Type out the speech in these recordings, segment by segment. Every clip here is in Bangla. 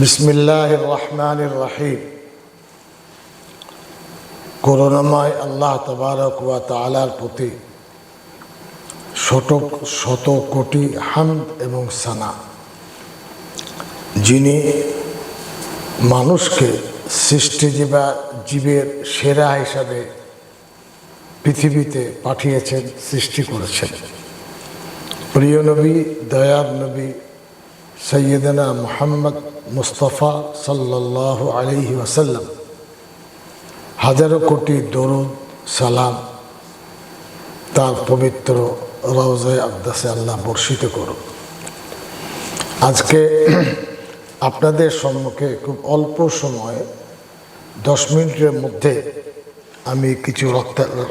বিসমিল্লাহ রহমান রহিম করুণাময় আল্লাহ তবারক ওয়া তালার প্রতি শত শত কোটি হামদ এবং সানা। যিনি মানুষকে সৃষ্টিজীবা জীবের সেরা হিসাবে পৃথিবীতে পাঠিয়েছেন, সৃষ্টি করেছেন। প্রিয় নবী দয়ার নবী সৈয়দনা মোহাম্মদ মুস্তফা সাল্লাহ আলহি ওসাল্লাম হাজারো কোটি দরুদ, সালাম তার পবিত্র রওজায় আব্দাসে আল্লাহ বর্ষিত করুন আজকে আপনাদের সম্মুখে খুব অল্প সময়ে দশ মিনিটের মধ্যে আমি কিছু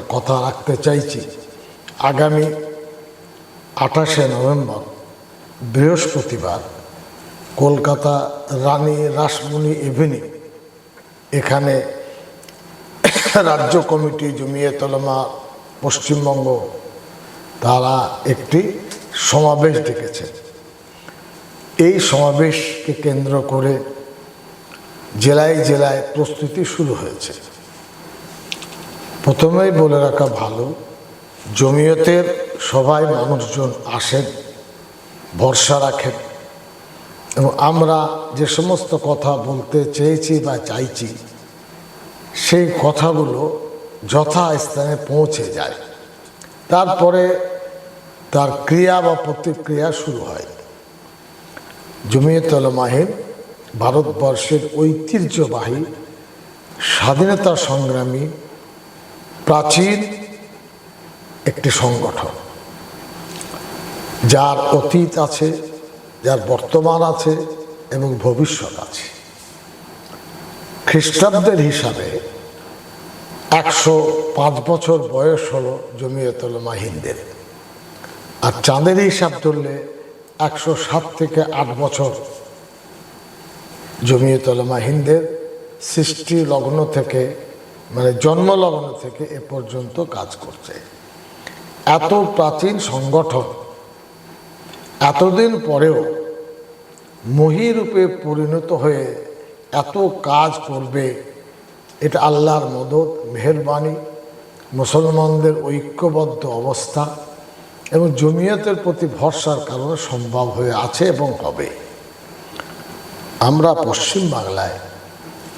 কথা রাখতে চাইছি। আগামী আঠাশে নভেম্বর বৃহস্পতিবার কলকাতা রানী রাসমণি এভিনিউ, এখানে রাজ্য কমিটি জমিয়ত উলামা পশ্চিমবঙ্গ, তারা একটি সমাবেশ ডেকেছে। এই সমাবেশকে কেন্দ্র করে জেলায় জেলায় প্রস্তুতি শুরু হয়েছে। প্রথমেই বলে রাখা ভালো, জমিয়তের সবাই মানুষজন আসেন, ভরসা রাখেন। এবং আমরা যে সমস্ত কথা বলতে চেয়েছি বা চাইছি, সেই কথাগুলো যথাস্থানে পৌঁছে যায়। তারপরে তার ক্রিয়া বা প্রতিক্রিয়া শুরু হয়। জমিয়তল মাহিন ভারতবর্ষের ঐতিহ্যবাহী স্বাধীনতা সংগ্রামী প্রাচীন একটি সংগঠন, যার অতীত আছে যার বর্তমান আছে এবং ভবিষ্যৎ আছে। খ্রিস্টাব্দের হিসাবে একশো পাঁচ বছর বয়স হলো জমিয়তুল মাহিনদের আর চাঁদের হিসাব ধরলে একশো সাত থেকে আট বছর জমিয়তুল মাহিনদের সৃষ্টি লগ্ন থেকে মানে জন্মলগ্ন থেকে এ পর্যন্ত কাজ করছে। এত প্রাচীন সংগঠন এতদিন পরেও মহিরূপে পরিণত হয়ে এত কাজ করবে, এটা আল্লাহর মদত, মেহরবানি, মুসলমানদের ঐক্যবদ্ধ অবস্থা এবং জমিয়তের প্রতি ভরসার কারণে সম্ভব হয়ে আছে এবং হবে। আমরা পশ্চিম বাংলায়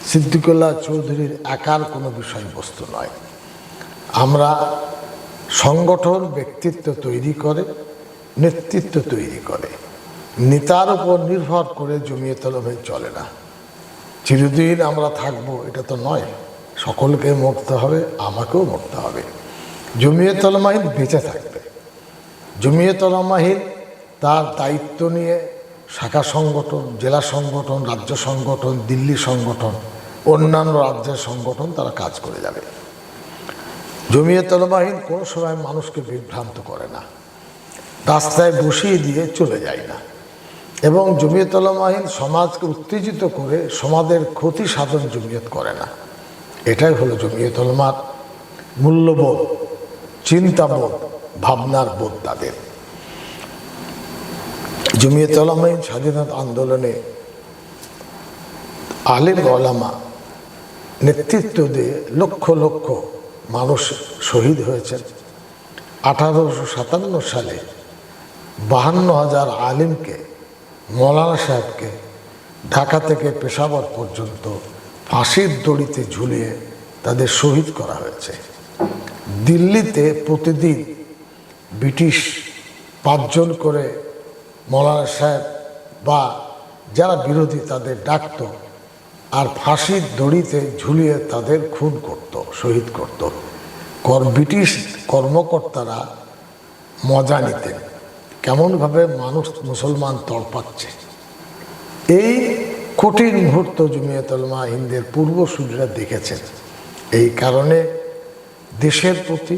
সিদ্দিকুল্লাহ চৌধুরীর একার কোনো বিষয়বস্তু নয়। আমরা সংগঠন, ব্যক্তিত্ব তৈরি করে নেতৃত্ব তৈরি করে। নেতার উপর নির্ভর করে জমিয়ে তলমে চলে না। চিরদিন আমরা থাকব, এটা তো নয়। সকলকে মরতে হবে, আমাকেও মরতে হবে। জমিয়ে তলমাহিন বেঁচে থাকবে। জমিয়ে তলমাহিন তার দায়িত্ব নিয়ে শাখা সংগঠন, জেলা সংগঠন, রাজ্য সংগঠন, দিল্লি সংগঠন, অন্যান্য রাজ্যের সংগঠন তারা কাজ করে যাবে। জমিয়ে তলবাহিন কোনো সময় মানুষকে বিভ্রান্ত করে না। রাস্তায় বসিয়ে দিয়ে চলে যায় না। এবং জমিয়ত সমাজকে উত্তেজিত করে সমাজের ক্ষতি সাধন জমিয়ত করে না। এটাই হলো জমিয়ত মার মূল্যবোধ, চিন্তাবোধ, ভাবনার বোধ তাদের। জমিয়ত মাহিন স্বাধীনতা আন্দোলনে আলেম ওলামা নেতৃত্ব দিয়ে লক্ষ লক্ষ মানুষ শহীদ হয়েছেন। আঠারোশো সাতান্ন সালে বাহান্ন হাজার আলিমকে, মৌলানা সাহেবকে ঢাকা থেকে পেশাবর পর্যন্ত ফাঁসির দড়িতে ঝুলিয়ে তাদের শহীদ করা হয়েছে। দিল্লিতে প্রতিদিন ব্রিটিশ পাঁচজন করে মৌলানা সাহেব বা যারা বিরোধী তাদের ডাকত আর ফাঁসির দড়িতে ঝুলিয়ে তাদের খুন করত, শহীদ করত। কর, ব্রিটিশ কর্মকর্তারা মজা নিতেন। কেমনভাবে মানুষ মুসলমান তড়পাচ্ছে? এই কঠিন মুহূর্ত জমিয়তলমা হিন্দের পূর্বসূরীরা দেখেছেন। এই কারণে দেশের প্রতি,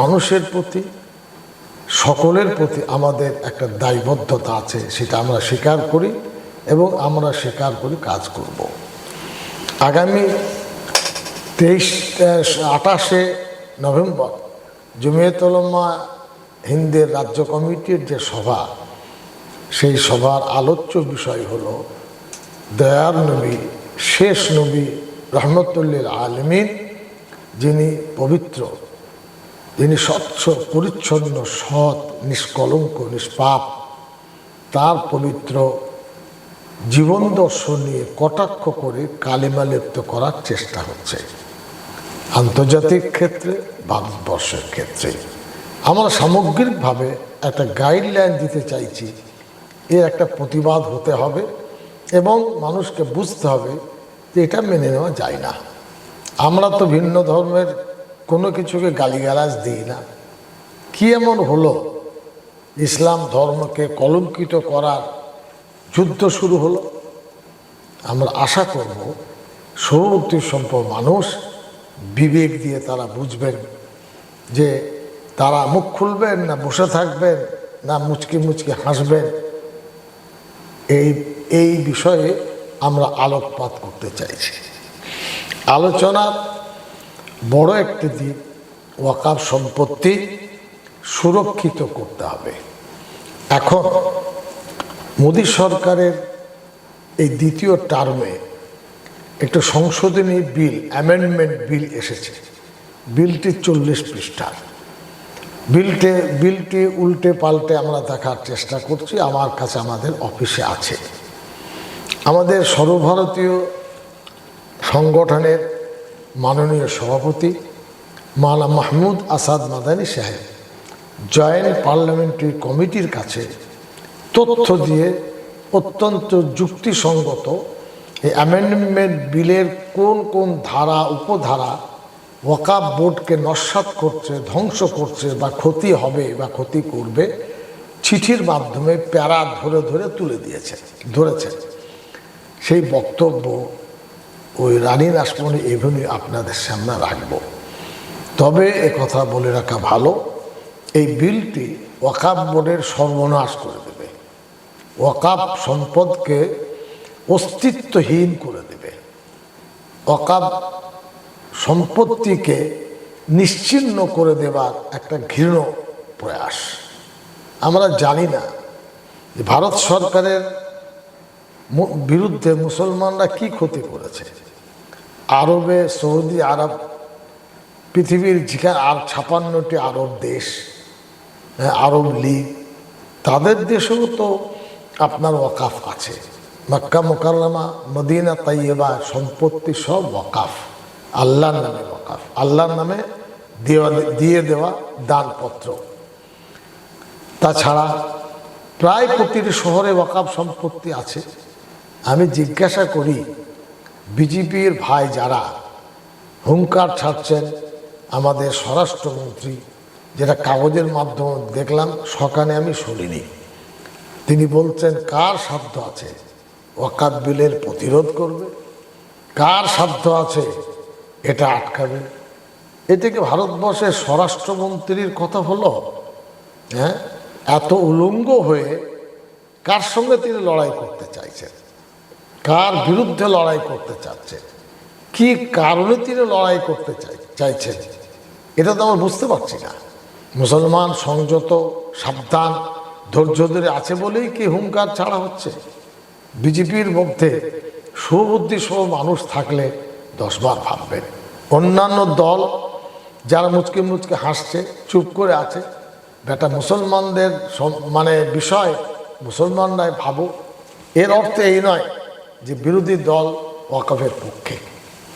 মানুষের প্রতি, সকলের প্রতি আমাদের একটা দায়বদ্ধতা আছে, সেটা আমরা স্বীকার করি এবং আমরা স্বীকার করি কাজ করব। আগামী তেইশ আঠাশে নভেম্বর জমিয়তলমা হিন্দের রাজ্য কমিটির যে সভা, সেই সভার আলোচ্য বিষয় হল দয়ার নবী, শেষ নবী রহমতুল্লিল আলমিন, যিনি পবিত্র, যিনি স্বচ্ছ, পরিচ্ছন্ন, সৎ, নিষ্কলঙ্ক, নিষ্পাপ, তার পবিত্র জীবন দর্শন নিয়ে কটাক্ষ করে কালিমা লিপ্ত করার চেষ্টা হচ্ছে। আন্তর্জাতিক ক্ষেত্রে, ভারতবর্ষের ক্ষেত্রে। আমরা সামগ্রিকভাবে একটা গাইডলাইন দিতে চাইছি, এর একটা প্রতিবাদ হতে হবে এবং মানুষকে বুঝতে হবে যে এটা মেনে নেওয়া যায় না। আমরা তো ভিন্ন ধর্মের কোনো কিছুকে গালিগালাজ দিই না। কি এমন হলো? ইসলাম ধর্মকে কলঙ্কিত করার যুদ্ধ শুরু হলো। আমরা আশা করব সৌরভী সম্পদ মানুষ বিবেক দিয়ে তারা বুঝবেন যে তারা মুখ খুলবেন না বসে থাকবেন না মুচকি মুচকি হাসবেন। এই এই বিষয়ে আমরা আলোকপাত করতে চাইছি। আলোচনার বড় একটি দিক ওয়াকাফ সম্পত্তি সুরক্ষিত করতে হবে। এখন মোদী সরকারের এই দ্বিতীয় টার্মে একটু সংশোধনী বিল, অ্যামেন্ডমেন্ট বিল এসেছে। বিলটি চল্লিশ পৃষ্ঠার। বিলটে, বিলটি, উল্টে পাল্টে আমরা দেখার চেষ্টা করছি, আমার কাছে আমাদের অফিসে আছে। আমাদের সর্বভারতীয় সংগঠনের মাননীয় সভাপতি মাওলানা মাহমুদ আসাদ মাদানী সাহেব জয়েন্ট পার্লামেন্টারি কমিটির কাছে তথ্য দিয়ে অত্যন্ত যুক্তিসঙ্গত এই অ্যামেন্ডমেন্ট বিলের কোন কোন ধারা, উপধারা ওয়াকাব বোর্ডকে নস্বাত করছে, ধ্বংস করছে বা ক্ষতি হবে বা ক্ষতি করবে, চিঠির মাধ্যমে প্যারা ধরে ধরে তুলে দিয়েছে, ধরেছে। সেই বক্তব্য ওই রানী রাসমণি এভেনিউ আপনাদের সামনে রাখব। তবে কথা বলে রাখা ভালো, এই বিলটি ওয়াকাব বোর্ডের সর্বনাশ করে দেবে। ওয়াকাব সম্পদকে অস্তিত্বহীন করে দেবে। ওয়াকাব সম্পত্তিকে নিশ্চিহ্ন করে দেবার একটা ঘৃণ প্রয়াস। আমরা জানি না যে ভারত সরকারের বিরুদ্ধে মুসলমানরা কি ক্ষতি করেছে। আরবে সৌদি আরব পৃথিবীর যেখানে আর ছাপান্নটি আরব দেশ হ্যাঁ, আরব লীগ তাদের দেশেও তো আপনার ওয়াকাফ আছে। মক্কা মোকাল্লামা মদিনা তাইয়েবা সম্পত্তি সব ওয়াকাফ। আল্লাহর নামে ওয়াকাফ আল্লাহর নামে দেওয়া, দিয়ে দেওয়া দানপত্র। তাছাড়া প্রায় প্রতিটি শহরে ওয়াকাফ সম্পত্তি আছে। আমি জিজ্ঞাসা করি, বিজেপির ভাই যারা, হুঙ্কার ছাড়ছেন আমাদের স্বরাষ্ট্রমন্ত্রী, যেটা কাগজের মাধ্যমে দেখলাম, সকালে আমি শুনিনি। তিনি বলছেন, কার সাধ্য আছে ওয়াকাত বিলের প্রতিরোধ করবে? কার সাধ্য আছে এটা আটকাবে। এ থেকে ভারতবর্ষের স্বরাষ্ট্রমন্ত্রীর কথা হলো হ্যাঁ এত উলঙ্গ হয়ে কার সঙ্গে তিনি লড়াই করতে চাইছেন? কার বিরুদ্ধে লড়াই করতে চাচ্ছেন? কি কারণে তিনি লড়াই করতে চাই, চাইছেন? এটা তো আমরা বুঝতে পারছি না। মুসলমান সংযত, সাবধান ধৈর্য ধরে আছে বলেই কি হুঙ্কার ছাড়া হচ্ছে? বিজেপির মধ্যে সুবুদ্ধি সহ মানুষ থাকলে দশবার ভাববেন অন্যান্য দল যারা মুচকে মুচকে হাসছে, চুপ করে আছে, বেটা মুসলমানদের মানে বিষয় মুসলমানরাই ভাবো এর অর্থ এই নয় যে বিরোধী দল ওয়াকাফের পক্ষে।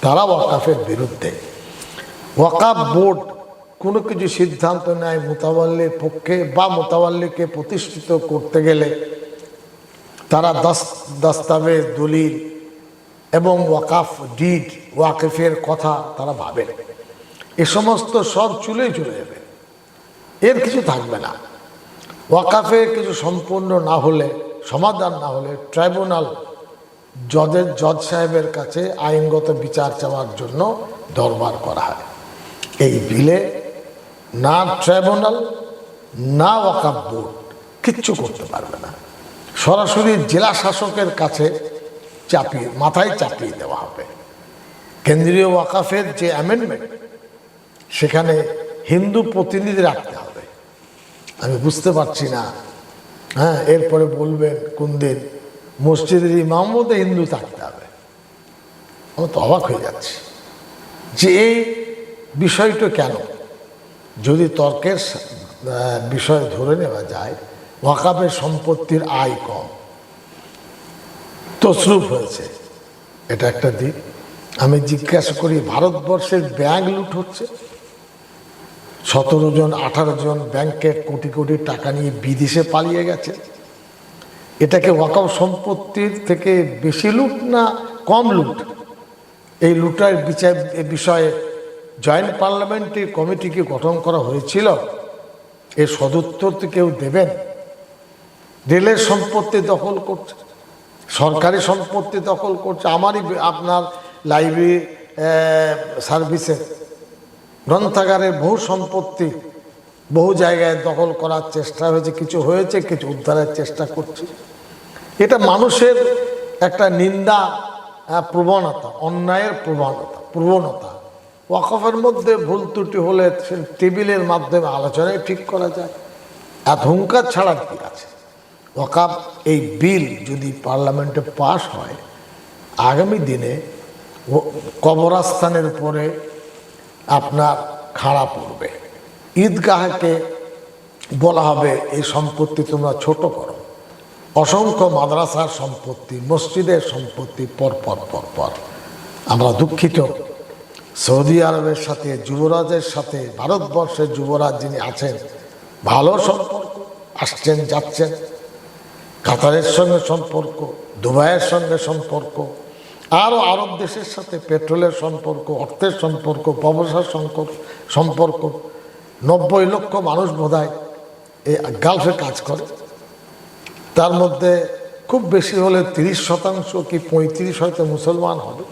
তারা ওয়াকাফের বিরুদ্ধে। ওয়াকাফ বোর্ড কোনো কিছু সিদ্ধান্ত নেয় মোতাবাল্লির পক্ষে বা মোতাবাল্লিকে প্রতিষ্ঠিত করতে গেলে তারা দাস- দাস্তাবেজ, দলিল এবং ওয়াকাফ, ডিড, ওয়াকিফের কথা তারা ভাবেন এ সমস্ত সব চুলেই চলে যাবে। এর কিছু থাকবে না। ওয়াকাফে কিছু সম্পূর্ণ না হলে, সমাধান না হলে ট্রাইব্যুনাল জজের, জজ সাহেবের কাছে আইনগত বিচার চাওয়ার জন্য দরবার করা হয়। এই বিলে না ট্রাইব্যুনাল, না ওয়াকাফ বোর্ড কিচ্ছু করতে পারবে না। সরাসরি জেলা শাসকের কাছে চাপিয়ে, মাথায় চাপিয়ে দেওয়া হবে। কেন্দ্রীয় ওয়াকাফের যে অ্যামেন্ডমেন্ট সেখানে হিন্দু প্রতিনিধি রাখতে হবে। আমি বুঝতে পারছি না। হ্যাঁ এরপরে বলবেন কোন দিন মসজিদের ইমাম মধ্যে হিন্দু থাকতে হবে। আমি তো অবাক হয়ে যাচ্ছি যে এই বিষয়টা কেন? যদি তর্কের বিষয় ধরে নেওয়া যায়, ওয়াকাফের সম্পত্তির আয় কম। তসরুপ হয়েছে। এটা একটা দিক। আমি জিজ্ঞাসা করি, ভারতবর্ষের ব্যাংক লুট হচ্ছে? সতেরো জন, আঠারো জন ব্যাংকের কোটি কোটি টাকা নিয়ে বিদেশে পালিয়ে গেছে। এটাকে ওয়াকাব সম্পত্তির থেকে বেশি লুট না কম লুট? এই লুটার বিচার, এ বিষয়ে জয়েন্ট পার্লামেন্টারি কমিটিকে গঠন করা হয়েছিল? এর সদুত্তর তো কেউ দেবেন? রেলের সম্পত্তি দখল করছে। সরকারি সম্পত্তি দখল করছে, আমারই আপনার লাইব্রেরি সার্ভিসের গ্রন্থাগারের বহু সম্পত্তি বহু জায়গায় দখল করার চেষ্টা হয়েছে, কিছু হয়েছে, কিছু উদ্ধারের চেষ্টা করছে। এটা মানুষের একটা নিন্দা প্রবণতা, অন্যায়ের প্রবণতা প্রবণতা। ওয়াকফের মধ্যে ভুল ত্রুটি হলে টেবিলের মাধ্যমে আলোচনায় ঠিক করা যায়। এত হুঙ্কার ছাড়ার কি আছে? ওয়াকাব, এই বিল যদি পার্লামেন্টে পাশ হয়, আগামী দিনে কবরস্থানের উপরে আপনার খাড়া পড়বে। ঈদগাহকে বলা হবে, এই সম্পত্তি তোমরা ছোট করো। অসংখ্য মাদ্রাসার সম্পত্তি, মসজিদের সম্পত্তি পরপর পর পর পর। আমরা দুঃখিত। সৌদি আরবের সাথে, যুবরাজের সাথে, ভারতবর্ষের যুবরাজ যিনি আছেন, ভালো সম্পর্ক, আসছেন, যাচ্ছেন। কাতারের সঙ্গে সম্পর্ক, দুবাইয়ের সঙ্গে সম্পর্ক, আরও আরব দেশের সাথে পেট্রোলের সম্পর্ক, অর্থের সম্পর্ক, ব্যবসার সম্পর্ক সম্পর্ক। নব্বই লক্ষ মানুষ বোধহয় এই গালফে কাজ করে। তার মধ্যে খুব বেশি হলে তিরিশ শতাংশ কি পঁয়ত্রিশ হয়তো মুসলমান হবে।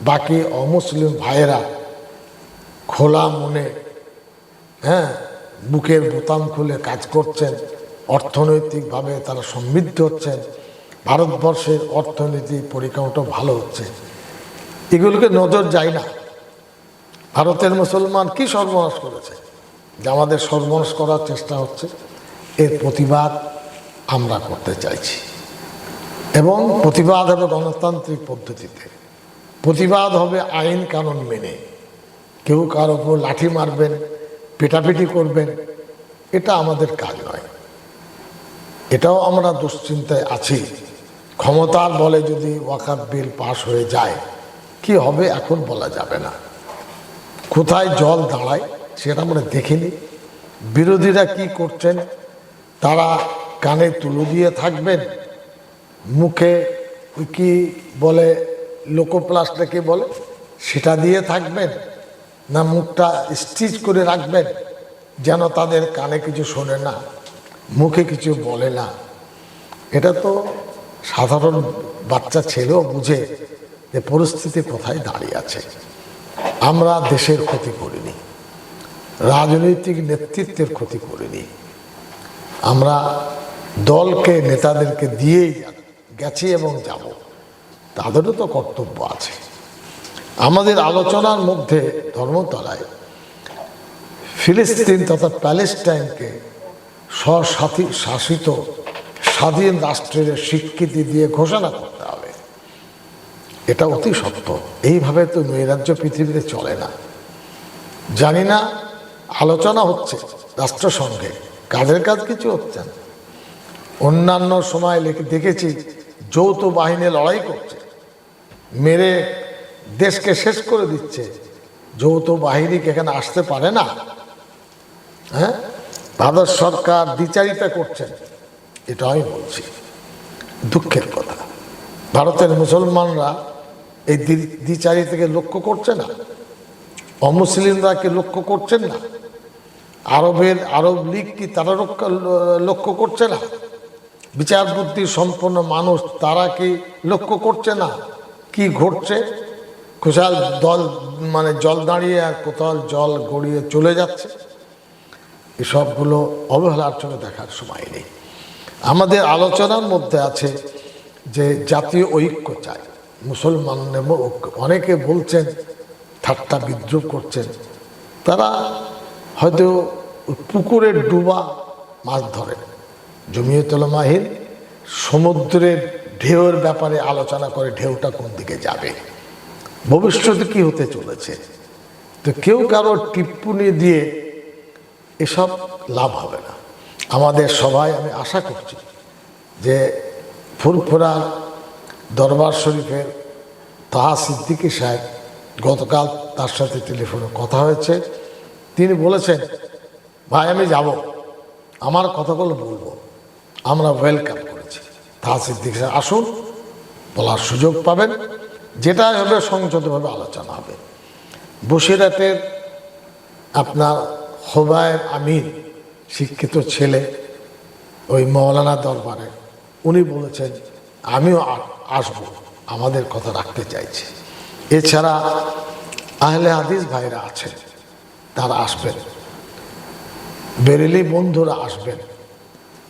বাকি অমুসলিম ভাইয়েরা খোলা মনে হ্যাঁ বুকের বোতাম খুলে কাজ করছেন। অর্থনৈতিকভাবে তারা সমৃদ্ধ হচ্ছেন ভারতবর্ষের অর্থনীতি পরিকাঠামোটা ভালো হচ্ছে। এগুলোকে নজর যায় না। ভারতের মুসলমান কি সর্বনাশ করেছে? যে আমাদের সর্বনাশ করার চেষ্টা হচ্ছে, এর প্রতিবাদ আমরা করতে চাইছি। এবং প্রতিবাদ হবে গণতান্ত্রিক পদ্ধতিতে। প্রতিবাদ হবে আইন কানুন মেনে। কেউ কার উপর লাঠি মারবেন, পেটাপিটি করবেন, এটা আমাদের কাজ নয়। এটাও আমরা দুশ্চিন্তায় আছি। ক্ষমতার বলে যদি ওয়াকাব বিল পাশ হয়ে যায়, কি হবে এখন বলা যাবে না। কোথায় জল দাঁড়ায় সেটা আমরা দেখিনি। বিরোধীরা কি করছেন, তারা কানে তুলো দিয়ে থাকবেন? মুখে কি বলে লোকোপ্লাস্টটা কি বলে, সেটা দিয়ে থাকবেন? না মুখটা স্টিচ করে রাখবেন, যেন তাদের কানে কিছু শোনে না? মুখে কিছু বলে না। এটা তো সাধারণ বাচ্চা ছেলেও বুঝে যে পরিস্থিতি কোথায় দাঁড়িয়ে আছে। আমরা দেশের ক্ষতি করিনি, রাজনৈতিক নেতৃত্বের ক্ষতি করিনি। আমরা দলকে, নেতাদেরকে দিয়েই গেছি এবং যাব। তাদেরও তো কর্তব্য আছে। আমাদের আলোচনার মধ্যে ধর্মতলায় ফিলিস্তিন তথা প্যালেস্টাইনকে স্বসাথী শাসিত স্বাধীন রাষ্ট্রের স্বীকৃতি দিয়ে ঘোষণা করতে হবে। এটা অতি সত্য। এইভাবে তো নৈরাজ্য পৃথিবীতে চলে না। জানি না, আলোচনা হচ্ছে রাষ্ট্রসংঘে। কাজের কাজ কিছু হচ্ছে না। অন্যান্য সময় দেখেছি যৌথ বাহিনী লড়াই করছে। মেরে দেশকে শেষ করে দিচ্ছে। যৌথ বাহিনী এখানে আসতে পারে না? হ্যাঁ? ভারত সরকার দ্বিচারিতা করছেন, এটা আমি বলছি। দুঃখের কথা। ভারতের মুসলমানরা এই দ্বি- দ্বিচারিতাকে লক্ষ্য করছে না। অমুসলিমরা কি লক্ষ্য করছেন না। আরবের, আরব লীগ কি তারা লক্ষ্য করছে না? বিচার বুদ্ধি সম্পন্ন মানুষ তারা কি লক্ষ্য করছে না? কি ঘটছে? কোথাও দল মানে জল দাঁড়িয়ে আর কোথাও জল গড়িয়ে চলে যাচ্ছে। এসবগুলো অবহেলার চোখে দেখার সময় নেই। আমাদের আলোচনার মধ্যে আছে যে জাতীয় ঐক্য চাই। মুসলমানদের ম- ঐক্য। অনেকে বলছেন, ঠাট্টা বিদ্রুপ করছেন। তারা হয়তো পুকুরের ডুবা মাছ ধরেন। জমিয়তলমাহিন সমুদ্রের ঢেউয়ের ব্যাপারে আলোচনা করে ঢেউটা কোন দিকে যাবে? ভবিষ্যতে কি হতে চলেছে? তো কেউ কারও টিপ্পনি দিয়ে এসব লাভ হবে না। আমাদের সবাই আমি আশা করছি যে ফুরফুরার দরবার শরীফের তাহা সিদ্দিকী সাহেব গতকাল তার সাথে টেলিফোনে কথা হয়েছে। তিনি বলেছেন, ভাই, আমি যাব। আমার কথাগুলো বলব। আমরা ওয়েলকাম করেছি। তাহা সিদ্দিকী সাহেব, আসুন, বলার সুযোগ পাবেন। যেটা হবে সংযতভাবে আলোচনা হবে। বসিরহাটের আপনার হোবায়ের আমির শিক্ষিত ছেলে ওই মৌলানা দরবারে, উনি বলেছেন, আমিও আসব, আমাদের কথা রাখতে চাইছি। এছাড়া আহলে হাদিস ভাইরা আছেন, তারা আসবেন। বেরেলি বন্ধুরা আসবেন,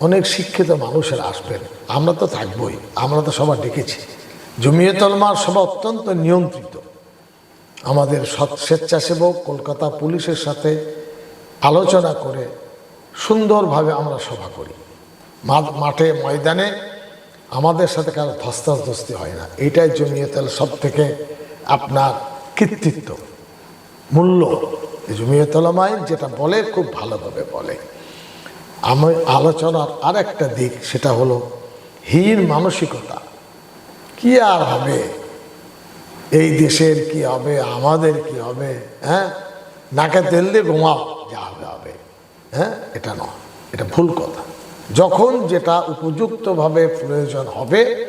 অনেক শিক্ষিত মানুষেরা আসবেন। আমরা তো থাকবই, আমরা তো সবার ডেকেছি। জমিয়তলমার সভা অত্যন্ত নিয়ন্ত্রিত। আমাদের সৎ- স্বেচ্ছাসেবক কলকাতা পুলিশের সাথে আলোচনা করে সুন্দরভাবে আমরা সভা করি। মাঠে ময়দানে আমাদের সাথে কারও ধস্তাধস্তি হয় না। এটাই জমিয়তের সব থেকে আপনার কৃতিত্ব, মূল্য। জমিয়তলমায় যেটা বলে খুব ভালোভাবে বলে। আমি আলোচনার আর একটা দিক, সেটা হলো হীন মানসিকতা। কি আর হবে? এই দেশের কি হবে? আমাদের কি হবে? হ্যাঁ? নাকে তেল দিয়ে ঘুমাও। যা হবে হবে হ্যাঁ? এটা নয়। এটা ভুল কথা। যখন যেটা উপযুক্তভাবে প্রয়োজন হবে,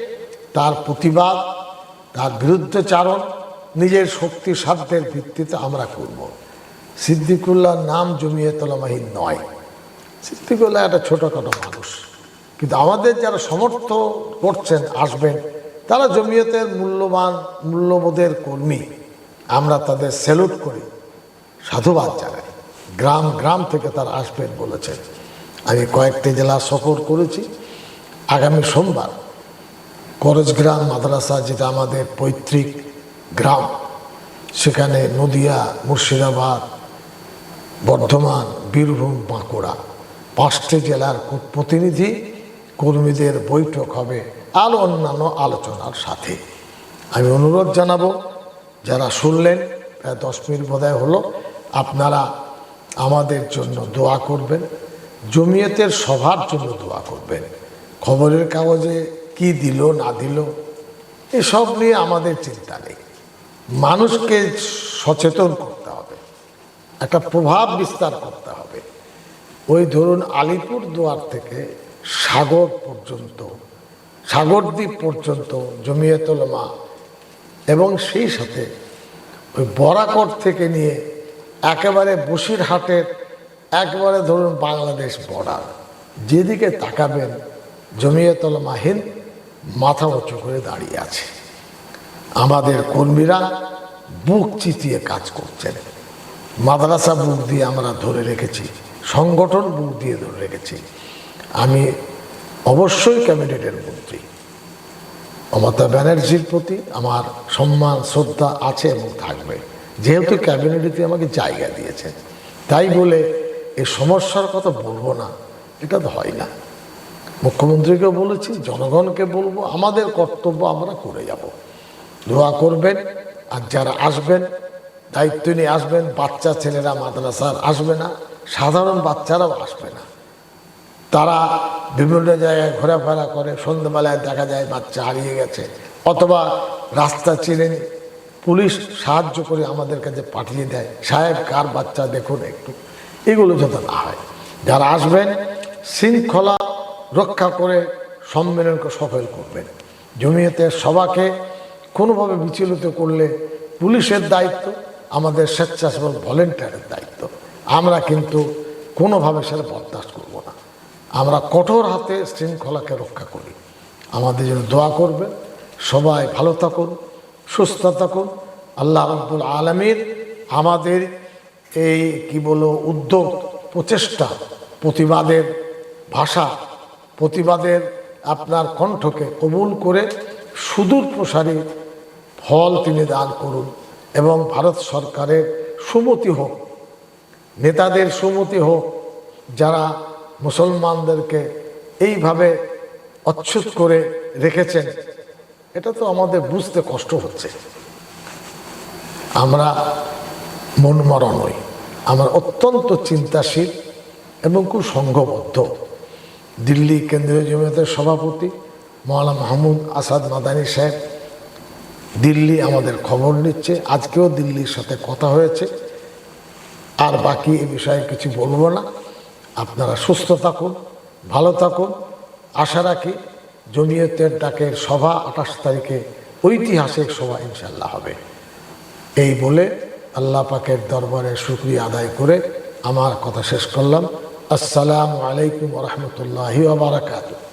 তার প্রতিবাদ, তার বিরুদ্ধচারণ নিজের শক্তি, সাধ্যের ভিত্তিতে আমরা করব। সিদ্দিকুল্লাহর নাম জমিয়ে তোলামাহীন নয়। সিদ্দিকুল্লাহ একটা ছোটোখাটো মানুষ। কিন্তু আমাদের যারা সমর্থ করছেন, আসবেন, তারা জমিয়তের মূল্যবান, মূল্যবোধের কর্মী। আমরা তাদের স্যালুট করি। সাধুবাদ জানাই। গ্রাম গ্রাম থেকে তারা আসবেন বলেছেন আমি কয়েকটি জেলা সফর করেছি। আগামী সোমবার করজগ্রাম মাদ্রাসা, যেটা আমাদের পৈতৃক গ্রাম, সেখানে নদিয়া, মুর্শিদাবাদ, বর্ধমান, বীরভূম, বাঁকুড়া পাঁচটি জেলার প্রতিনিধি কর্মীদের বৈঠক হবে আর অন্যান্য আলোচনার সাথে। আমি অনুরোধ জানাব, যারা শুনলেন, প্রায় দশ মিনিট বোধহয় হলো, আপনারা আমাদের জন্য দোয়া করবেন, জমিয়তের সভার জন্য দোয়া করবেন। খবরের কাগজে কি দিল, না দিল, এসব নিয়ে আমাদের চিন্তা নেই। মানুষকে সচেতন করতে হবে, একটা প্রভাব বিস্তার করতে হবে। ওই ধরুন আলিপুর দুয়ার থেকে সাগর পর্যন্ত, সাগরদ্বীপ পর্যন্ত জমিয়তলমা এবং সেই সাথে ওই বরাকট থেকে নিয়ে একেবারে বসিরহাটের, একবারে ধরুন বাংলাদেশ বর্ডার যেদিকে তাকাবেন জমিয়তলমাহীন মাথা উঁচু করে দাঁড়িয়ে আছে। আমাদের কর্মীরা বুক চিতিয়ে কাজ করছেন। মাদ্রাসা বুক দিয়ে আমরা ধরে রেখেছি, সংগঠন বুক দিয়ে ধরে রেখেছি। আমি অবশ্যই ক্যাবিনেটের মন্ত্রী। মমতা ব্যানার্জির প্রতি আমার সম্মান, শ্রদ্ধা আছে এবং থাকবে। যেহেতু ক্যাবিনেটে আমাকে জায়গা দিয়েছেন, তাই বলে এ সমস্যার কথা বলব না, এটা তো হয় না মুখ্যমন্ত্রীকে বলেছি, জনগণকে বলব, আমাদের কর্তব্য আমরা করে যাব দোয়া করবেন, আর যারা আসবেন, দায়িত্ব নিয়ে আসবেন, বাচ্চা ছেলেরা মাদ্রাসার আসবে না, সাধারণ বাচ্চারাও আসবে না তারা বিভিন্ন জায়গায় ঘোরাফেরা করে, সন্ধ্যেবেলায় দেখা যায় বাচ্চা হারিয়ে গেছে, অথবা রাস্তা চিনে। পুলিশ সাহায্য করে আমাদের কাছে পাঠিয়ে দেয়। সাহেব, কার বাচ্চা দেখুন একটু। এগুলো যাতে না হয়। যারা আসবেন, শৃঙ্খলা রক্ষা করে সম্মেলনকে সফল করবেন। জমিয়তের সভাকে কোনোভাবে বিচলিত করলে পুলিশের দায়িত্ব, আমাদের স্বেচ্ছাসেবক ভলেন্টিয়ারের দায়িত্ব। আমরা কিন্তু কোনোভাবে সেটা বরদাস্ত করব না। আমরা কঠোর হাতে শৃঙ্খলাকে রক্ষা করি। আমাদের জন্য দোয়া করবে সবাই ভালো থাকুন। সুস্থ থাকুন। আল্লাহ রব্বুল আলমীর আমাদের এই, কি বলো উদ্যোগ, প্রচেষ্টা, প্রতিবাদের ভাষা, প্রতিবাদের আপনার কণ্ঠকে কবুল করে সুদূর প্রসারী ফল তিনি দান করুন এবং ভারত সরকারের সুমতি হোক, নেতাদের সুমতি হোক, যারা মুসলমানদেরকে এইভাবে অচ্ছুত করে রেখেছেন এটা তো আমাদের বুঝতে কষ্ট হচ্ছে। আমরা মনমরা নই। আমরা অত্যন্ত চিন্তাশীল এবং খুব সংঘবদ্ধ দিল্লি কেন্দ্রীয় জমিয়তের সভাপতি মৌলানা মাহমুদ আসাদ মাদানী সাহেব দিল্লি আমাদের খবর নিচ্ছে। আজকেও দিল্লির সাথে কথা হয়েছে। আর বাকি এ বিষয়ে কিছু বলব না। আপনারা সুস্থ থাকুন, ভালো থাকুন। আশা রাখি জমিয়তের ডাকের সভা আঠাশ তারিখে ঐতিহাসিক সভা ইনশাল্লাহ হবে। এই বলে আল্লাহ পাকের দরবারে শুক্রিয়া আদায় করে আমার কথা শেষ করলাম। আসসালামু আলাইকুম রহমতুল্লাহি বারাকাতুহ।